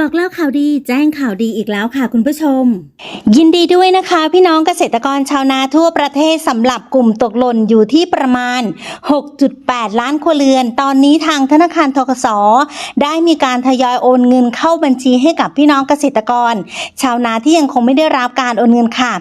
บอกเล่าข่าวดีแจ้งข่าวดีอีกแล้วค่ะคุณผู้ชม ยินดีด้วยนะคะ พี่น้องเกษตรกรชาวนาทั่วประเทศสำหรับกลุ่มตกหล่นอยู่ที่ประมาณ 6.8 ล้านครัวเรือน ตอนนี้ทางธนาคารทกสได้มีการทยอยโอนเงินเข้าบัญชีให้กับพี่น้องเกษตรกร ชาวนาที่ยังคงไม่ได้รับการโอนเงินค่ะ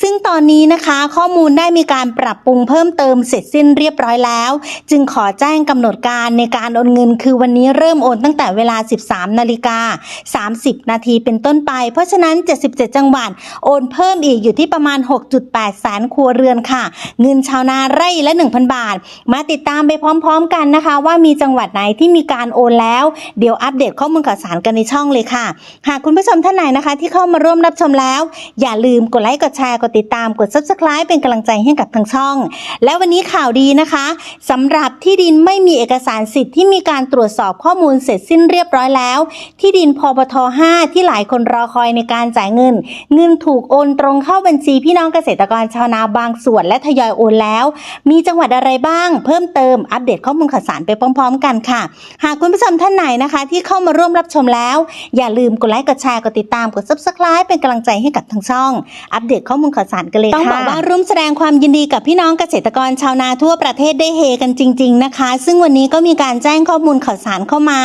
ซึ่งตอนนี้นะคะข้อมูลได้มีการปรับปรุงเพิ่มเติมเสร็จสิ้นเรียบร้อยแล้ว จึงขอแจ้งกำหนดการในการโอนเงิน คือวันนี้เริ่มโอนตั้งแต่เวลา 13 นาฬิกา30 นาทีเป็นต้นไป เพราะฉะนั้น 77 จังหวัดโอนเพิ่มอีกอยู่ที่ประมาณ 6.8แสนครัวเรือนค่ะ เงินชาวนาไร่ละ 1,000 บาท มาติดตามไปพร้อมๆกันนะคะ ว่ามีจังหวัดไหนที่มีการโอนแล้ว เดี๋ยวอัปเดตข้อมูลข่าวสารกันในช่องเลยค่ะ หากคุณผู้ชมท่านไหนนะคะ ที่เข้ามาร่วมรับชมแล้ว อย่าลืมกดไลค์กดแชร์กดติดตามกด subscribe เป็นกำลังใจให้กับทางช่อง และวันนี้ข่าวดีนะคะสำหรับที่ดินไม่มีเอกสารสิทธิ์ที่มีการตรวจสอบข้อมูลเสร็จสิ้นเรียบร้อยแล้ว ที่ดินพบท5 ที่หลายคนรอคอยในการจ่ายเงิน เงินถูกโอนตรงเข้าบัญชีพี่น้องเกษตรกรชาวนาบางส่วนและทยอยโอนแล้ว มีจังหวัดอะไรบ้าง เพิ่มเติมอัปเดตข้อมูลข่าวสารไปพร้อม ๆ กันค่ะ หากคุณผู้ชมท่านไหนนะคะ ที่เข้ามาร่วมรับชมแล้ว อย่าลืมกดไลค์กดแชร์กดติดตามกด subscribe เป็นกำลังใจให้กับทางช่อง อัปเดตข้อมูลข่าวสารกันเลยค่ะต้องบอกว่าร่วมแสดงความยินดีกับพี่น้องเกษตรกรชาวนาทั่วประเทศได้เฮกันจริง ๆนะคะ ซึ่งวันนี้ก็มีการแจ้งข้อมูลข่าวสารเข้ามา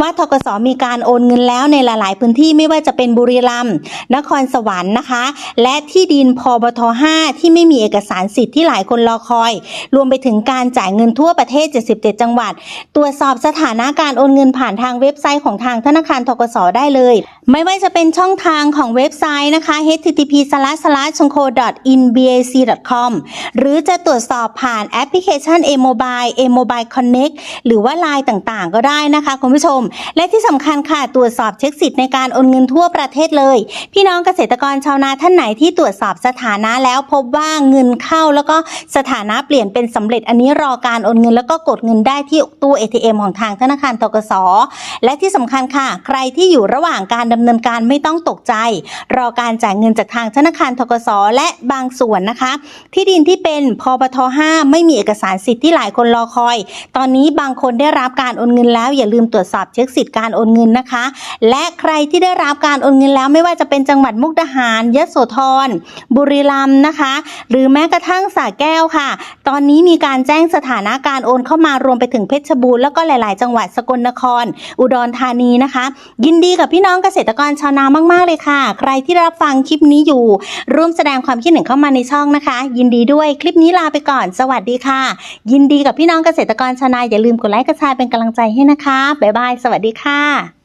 ว่าทกสมีการโอนเงินแล้วแล้วในหลาย ๆ พื้นที่ไม่ว่าจะเป็นบุรีรัมย์นครสวรรค์นะคะ และที่ดินพบท5ที่ไม่มีเอกสารสิทธิ์ที่หลายคนรอคอย รวมไปถึงการจ่ายเงินทั่วประเทศ 77 จังหวัด ตรวจสอบสถานะการโอนเงินผ่านทางเว็บไซต์ของทางธนาคารทกสได้เลย ไม่ว่าจะเป็นช่องทางของเว็บไซต์นะคะ http c h o in bac com หรือจะตรวจสอบผ่านแอปพลิเคชัน A-Mobile A-Mobile Connect หรือว่า Line ต่าง ๆ ก็ได้นะคะคุณผู้ชม และที่สำคัญค่ะตรวจสอบเช็คสิทธิ์ในการโอนเงินทั่วประเทศเลย พี่น้องเกษตรกรชาวนาท่านไหนที่ตรวจสอบสถานะแล้วพบว่าเงินเข้าแล้วก็สถานะเปลี่ยนเป็นสำเร็จอันนี้รอการโอนเงินแล้วก็กดเงินได้ที่ตู้ ATM ของทางธนาคารทกสและที่สำคัญค่ะ ใครที่อยู่ระหว่างการดำเนินการไม่ต้องตกใจ รอการจ่ายเงินจากทางธนาคารทกสและบางส่วนนะคะ ที่ดินที่เป็นพบท5ไม่มีเอกสารสิทธิ์ที่หลายคนรอคอย ตอนนี้บางคนได้รับการโอนเงินแล้วอย่าลืมตรวจสอบเช็คสิทธิ์การโอนเงินนะคะและใครที่ได้รับการโอนเงินแล้วไม่ว่าจะเป็นจังหวัดมุกดาหารยโสธร บุรีรัมย์นะคะ หรือแม้กระทั่งสระแก้วค่ะ ตอนนี้มีการแจ้งสถานะการโอนเข้ามารวมไปถึงเพชรบูรณ์แล้วก็หลาย ๆ จังหวัดสกลนคร อุดรธานีนะคะ ยินดีกับพี่น้องเกษตรกรชาวนามาก ๆ เลยค่ะ ใครที่รับฟังคลิปนี้อยู่ ร่วมแสดงความคิดเห็นเข้ามาในช่องนะคะ ยินดีด้วยคลิปนี้ลาไปก่อน สวัสดีค่ะ ยินดีกับพี่น้องเกษตรกรชาวนาอย่าลืมกดไลค์กดแชร์เป็นกำลังใจให้นะคะบ๊ายบายสวัสดีค่ะ